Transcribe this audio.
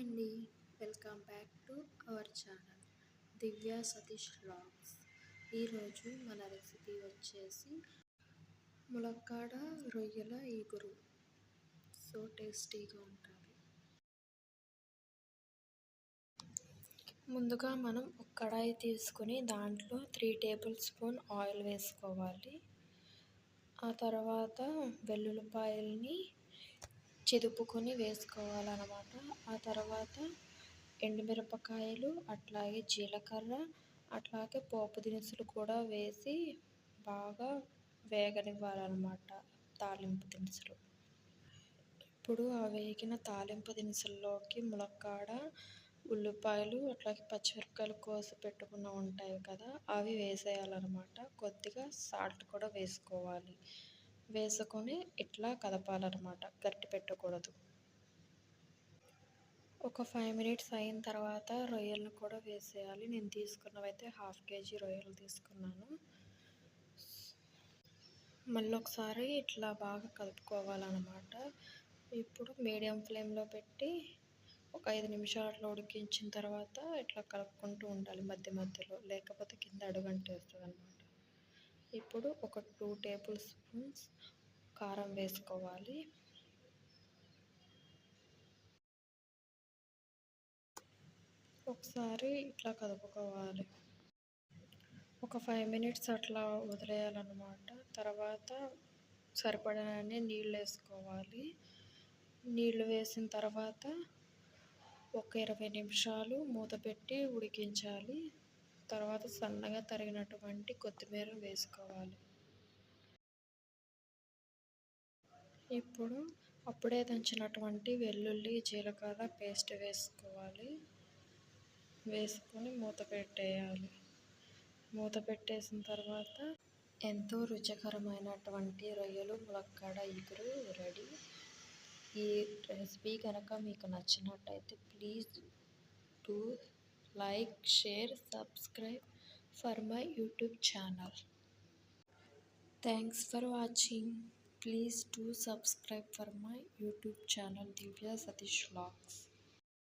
అండి welcome back to our channel Divya Satish vlogs ఈరోజు మన రెసిపీ వచ్చేసి ములక్కాడ రొయ్యల ఈగురు సో టేస్టీగా ఉంటుంది ముందుగా మనం ఒక కడాయి తీసుకుని దాంట్లో త్రీ టేబుల్ స్పూన్ ఆయిల్ వేసుకోవాలి ఆ తర్వాత వెల్లుల్లిపాయల్ని చెదుపుకొని వేసుకోవాలన్నమాట ఆ తర్వాత ఎండుమిరపకాయలు అట్లాగే జీలకర్ర అట్లాగే పోపు దినుసులు కూడా వేసి బాగా వేగనివ్వాలన్నమాట తాలింపు దినుసులు ఇప్పుడు ఆ వేగిన తాలింపు దినుసుల్లోకి ములక్కాడ ఉల్లిపాయలు అట్లాగే పచ్చిమిరపకాయలు కోసి పెట్టుకున్న ఉంటాయి కదా అవి వేసేయాలన్నమాట కొద్దిగా సాల్ట్ కూడా వేసుకోవాలి వేసుకొని ఇట్లా కదపాలన్నమాట గట్టి పెట్టకూడదు ఒక ఫైవ్ మినిట్స్ అయిన తర్వాత రొయ్యలను కూడా వేసేయాలి నేను తీసుకున్నవైతే హాఫ్ కేజీ రొయ్యలు తీసుకున్నాను మళ్ళీ ఒకసారి ఇట్లా బాగా కలుపుకోవాలన్నమాట ఇప్పుడు మీడియం ఫ్లేమ్లో పెట్టి ఒక ఐదు నిమిషాలు అట్లా ఉడికించిన తర్వాత ఇట్లా కలుపుకుంటూ ఉండాలి మధ్య మధ్యలో లేకపోతే కింద అడుగంటేస్తుంది అనమాట ఇప్పుడు ఒక టూ టేబుల్ స్పూన్స్ కారం వేసుకోవాలి ఒకసారి ఇట్లా కదుపుకోవాలి ఒక ఫైవ్ మినిట్స్ అట్లా వదిలేయాలన్నమాట తర్వాత సరిపడనే నీళ్ళు వేసుకోవాలి నీళ్ళు వేసిన తర్వాత ఒక ఇరవై నిమిషాలు మూత పెట్టి ఉడికించాలి తర్వాత సన్నగా తరిగినటువంటి కొత్తిమీర వేసుకోవాలి ఇప్పుడు అప్పుడే దంచినటువంటి వెల్లుల్లి జీలకర్ర పేస్ట్ వేసుకోవాలి వేసుకొని మూత పెట్టేయాలి మూత పెట్టేసిన తర్వాత ఎంతో రుచికరమైనటువంటి రొయ్యలు ములక్కాడ ఇగురు రెడీ ఈ రెసిపీ కనుక మీకు నచ్చినట్టయితే please do Like, share, subscribe for my YouTube channel. Thanks for watching. Please do subscribe for my YouTube channel Divya Satish Vlogs.